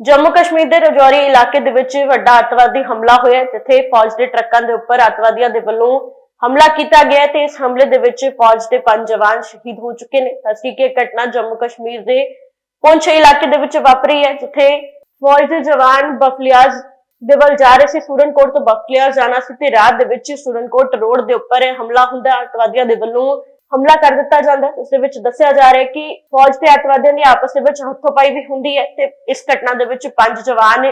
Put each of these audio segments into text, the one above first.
ਜੰਮੂ ਕਸ਼ਮੀਰ ਦੇ ਰਜੌਰੀ ਇਲਾਕੇ ਦੇ ਵਿੱਚ ਵੱਡਾ ਅੱਤਵਾਦੀ ਹਮਲਾ ਹੋਇਆ ਜਿੱਥੇ ਫੌਜ ਦੇ ਟਰੱਕਾਂ ਦੇ ਉੱਪਰ ਅੱਤਵਾਦੀਆਂ ਦੇ ਵੱਲੋਂ ਹਮਲਾ ਕੀਤਾ ਗਿਆ ਤੇ ਇਸ ਹਮਲੇ ਦੇ ਵਿੱਚ ਫੌਜ ਦੇ ਪੰਜ ਜਵਾਨ ਸ਼ਹੀਦ ਹੋ ਚੁੱਕੇ ਨੇ। ਅਸੀਂ ਇਹ ਘਟਨਾ ਜੰਮੂ ਕਸ਼ਮੀਰ ਦੇ ਪੁੰਛ ਇਲਾਕੇ ਦੇ ਵਿੱਚ ਵਾਪਰੀ ਹੈ, ਜਿੱਥੇ ਫੌਜ ਦੇ ਜਵਾਨ ਬਫਲਿਆਜ਼ ਦੇ ਵੱਲ ਜਾ ਰਹੇ ਸੀ। ਸੂਰਨਕੋਟ ਤੋਂ ਬਫਲਿਆਜ਼ ਜਾਣਾ ਸੀ ਤੇ ਰਾਤ ਦੇ ਵਿੱਚ ਸੂਰਨਕੋਟ ਰੋਡ ਦੇ ਉੱਪਰ ਹਮਲਾ ਹੁੰਦਾ ਅੱਤਵਾਦੀਆਂ ਦੇ ਵੱਲੋਂ ਹਮਲਾ ਕਰ ਦਿੱਤਾ ਜਾਂਦਾ ਹੈ ਉਸ ਦੇ ਵਿੱਚ ਦੱਸਿਆ ਜਾ ਰਿਹਾ ਹੈ ਕਿ ਫੌਜ ਤੇ ਅੱਤਵਾਦੀਆਂ ਦੀ ਆਪਸ ਦੇ ਵਿੱਚ ਹੱਥੋਂਪਾਈ ਵੀ ਹੁੰਦੀ ਹੈ ਤੇ ਇਸ ਘਟਨਾ ਦੇ ਵਿੱਚ ਪੰਜ ਜਵਾਨ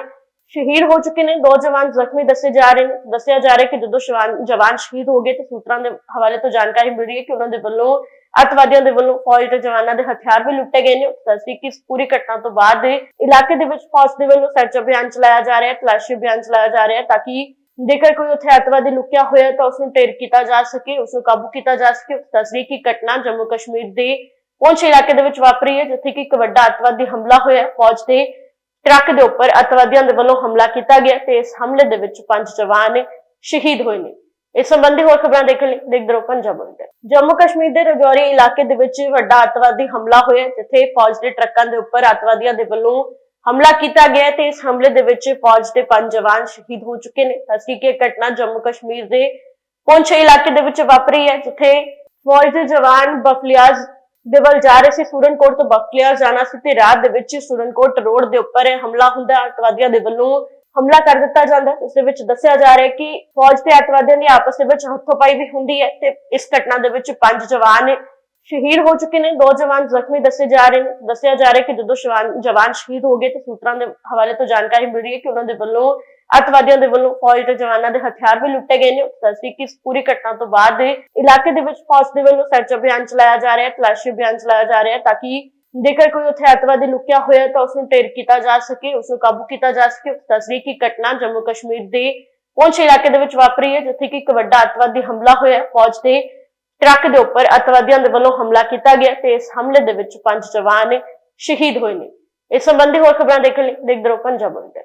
ਸ਼ਹੀਦ ਹੋ ਚੁੱਕੇ ਨੇ। ਦੋ ਜਵਾਨ ਜ਼ਖਮੀ ਦੱਸੇ ਜਾ ਰਹੇ ਨੇ। ਦੱਸਿਆ ਜਾ ਰਿਹਾ ਕਿ ਜਦੋਂ ਜਵਾਨ ਸ਼ਹੀਦ ਹੋ ਗਏ ਤੇ ਸੂਤਰਾਂ ਦੇ ਹਵਾਲੇ ਤੋਂ ਜਾਣਕਾਰੀ ਮਿਲ ਰਹੀ ਹੈ ਕਿ ਉਹਨਾਂ ਦੇ ਵੱਲੋਂ, ਅੱਤਵਾਦੀਆਂ ਦੇ ਵੱਲੋਂ ਫੌਜ ਦੇ ਜਵਾਨਾਂ ਦੇ ਹਥਿਆਰ ਵੀ ਲੁੱਟੇ ਗਏ ਨੇ। ਦੱਸੀ ਕਿ ਇਸ ਪੂਰੀ ਘਟਨਾ ਤੋਂ ਬਾਅਦ ਇਲਾਕੇ ਦੇ ਵਿੱਚ ਫੌਜ ਦੇ ਵੱਲੋਂ ਸਰਚ ਅਭਿਆਨ ਚਲਾਇਆ ਜਾ ਰਿਹਾ ਹੈ, ਤਲਾਸ਼ੀ ਅਭਿਆਨ ਚਲਾਇਆ ਜਾ ਰਿਹਾ ਹੈ ਤਾਂ ਕਿ ਜੇਕਰ ਕੋਈ ਉੱਥੇ ਅੱਤਵਾਦੀ ਲੁਕਿਆ ਹੋਇਆ ਤਾਂ ਉਸ ਨੂੰ ਢੇਰ ਕੀਤਾ ਜਾ ਸਕੇ ਉਸ ਨੂੰ ਕਾਬੂ ਕੀਤਾ ਜਾ ਸਕੇ। ਦੱਸੀ ਕਿ ਘਟਨਾ ਜੰਮੂ ਕਸ਼ਮੀਰ ਦੇ ਪੁੰਛ ਇਲਾਕੇ ਦੇ ਵਿੱਚ ਵਾਪਰੀ ਹੈ, ਜਿੱਥੇ ਕਿ ਇੱਕ ਵੱਡਾ ਅੱਤਵਾਦੀ ਹਮਲਾ ਹੋਇਆ ਫੌਜ ਦੇ ਟਰੱਕ ਦੇ ਉੱਪਰ ਅੱਤਵਾਦੀਆਂ ਦੇ ਵੱਲੋਂ ਹਮਲਾ ਕੀਤਾ ਗਿਆ ਤੇ ਇਸ ਹਮਲੇ ਦੇ ਵਿੱਚ ਪੰਜ ਜਵਾਨ ਸ਼ਹੀਦ ਹੋਏ ਨੇ। ਇਸ ਸੰਬੰਧੀ ਹੋਰ ਖਬਰਾਂ ਦੇਖਣ ਲਈ, ਦੇਖਦੇ ਰਹੋ ਪੰਜਾਬ ਅੰਦਰ ਜੰਮੂ ਕਸ਼ਮੀਰ ਦੇ ਰਜੌਰੀ ਇਲਾਕੇ ਦੇ ਵਿੱਚ ਵੱਡਾ ਅੱਤਵਾਦੀ ਹਮਲਾ ਹੋਇਆ ਜਿੱਥੇ ਫੌਜ ਦੇ ਟਰੱਕਾਂ ਦੇ ਉੱਪਰ ਅੱਤਵਾਦੀਆਂ ਦੇ ਵੱਲੋਂ ਹਮਲਾ ਕੀਤਾ ਗਿਆ ਤੇ ਇਸ ਹਮਲੇ ਦੇ ਵਿੱਚ ਫੌਜ ਦੇ ਪੰਜ ਜਵਾਨ ਸ਼ਹੀਦ ਹੋ ਚੁੱਕੇ ਨੇ ਅਸੀਂ ਘਟਨਾ ਜੰਮੂ ਕਸ਼ਮੀਰ ਦੇ ਪੁੰਛ ਇਲਾਕੇ ਦੇ ਵਿੱਚ ਵਾਪਰੀ ਹੈ, ਜਿੱਥੇ ਫੌਜ ਦੇ ਜਵਾਨ ਬਫਲਿਆਜ਼ ਦੇ ਵੱਲ ਜਾ ਰਹੇ ਸੀ ਸੂਰਨਕੋਟ ਤੋਂ ਬਫ਼ਲਿਆਜ਼ ਜਾਣਾ ਸੀ ਤੇ ਰਾਤ ਦੇ ਵਿੱਚ ਸੂਰਨਕੋਟ ਰੋਡ ਦੇ ਉੱਪਰ ਇਹ ਹਮਲਾ ਹੁੰਦਾ ਹੈ। ਅੱਤਵਾਦੀਆਂ ਦੇ ਵੱਲੋਂ ਹਮਲਾ ਕਰ ਦਿੱਤਾ ਜਾਂਦਾ ਹੈ। ਉਸ ਦੇ ਵਿੱਚ ਦੱਸਿਆ ਜਾ ਰਿਹਾ ਕਿ ਫੌਜ ਤੇ ਅੱਤਵਾਦੀਆਂ ਦੀ ਆਪਸ ਦੇ ਵਿੱਚ ਹੱਥੋਂਪਾਈ ਵੀ ਹੁੰਦੀ ਹੈ ਤੇ ਇਸ ਘਟਨਾ ਦੇ ਵਿੱਚ ਪੰਜ ਜਵਾਨ ਸ਼ਹੀਦ ਹੋ ਚੁੱਕੇ ਨੇ। ਦੋ ਜਵਾਨ ਜ਼ਖਮੀ ਦੱਸੇ ਜਾ ਰਹੇ ਨੇ। ਦੱਸਿਆ ਜਾ ਰਿਹਾ ਕਿ ਜਦੋਂ ਜਵਾਨ ਸ਼ਹੀਦ ਹੋ ਗਏ ਤੇ ਸੂਤਰਾਂ ਦੇ ਹਵਾਲੇ ਤੋਂ ਜਾਣਕਾਰੀ ਮਿਲ ਰਹੀ ਹੈ ਕਿ ਉਹਨਾਂ ਦੇ ਵੱਲੋਂ ਅੱਤਵਾਦੀਆਂ ਦੇ ਵੱਲੋਂ ਫੌਜ ਦੇ ਜਵਾਨਾਂ ਦੇ ਹਥਿਆਰ ਵੀ ਲੁੱਟੇ ਗਏ ਨੇ। ਦੱਸੀ ਕਿ ਇਸ ਪੂਰੀ ਘਟਨਾ ਤੋਂ ਬਾਅਦ ਇਲਾਕੇ ਦੇ ਵਿੱਚ ਫੌਜ ਦੇ ਵੱਲੋਂ ਸਰਚ ਅਭਿਆਨ ਚਲਾਇਆ ਜਾ ਰਿਹਾ ਹੈ, ਤਲਾਸ਼ੀ ਅਭਿਆਨ ਚਲਾਇਆ ਜਾ ਰਿਹਾ ਹੈ ਤਾਂ ਕਿ ਜੇਕਰ ਕੋਈ ਉੱਥੇ ਅੱਤਵਾਦੀ ਲੁਕਿਆ ਹੋਇਆ ਤਾਂ ਉਸ ਨੂੰ ਢੇਰ ਕੀਤਾ ਜਾ ਸਕੇ ਉਸ ਨੂੰ ਕਾਬੂ ਕੀਤਾ ਜਾ ਸਕੇ। ਦੱਸਦੀ ਕਿ ਘਟਨਾ ਜੰਮੂ ਕਸ਼ਮੀਰ ਦੇ ਪਹੁੰਚ ਇਲਾਕੇ ਦੇ ਵਿੱਚ ਵਾਪਰੀ ਹੈ, ਜਿੱਥੇ ਕਿ ਇੱਕ ਵੱਡਾ ਅੱਤਵਾਦੀ ਹਮਲਾ ਹੋਇਆ ਫੌਜ ਦੇ ਟਰੱਕ ਦੇ ਉੱਪਰ ਅੱਤਵਾਦੀਆਂ ਦੇ ਵੱਲੋਂ ਹਮਲਾ ਕੀਤਾ ਗਿਆ ਤੇ ਇਸ ਹਮਲੇ ਦੇ ਵਿੱਚ ਪੰਜ ਜਵਾਨ ਸ਼ਹੀਦ ਹੋਏ ਨੇ। ਇਸ ਸੰਬੰਧੀ ਹੋਰ ਖਬਰਾਂ ਦੇਖਣ ਲਈ ਦੇਖਦੇ ਰਹੋ ਪੰਜਾਬ ਅੰਦਰ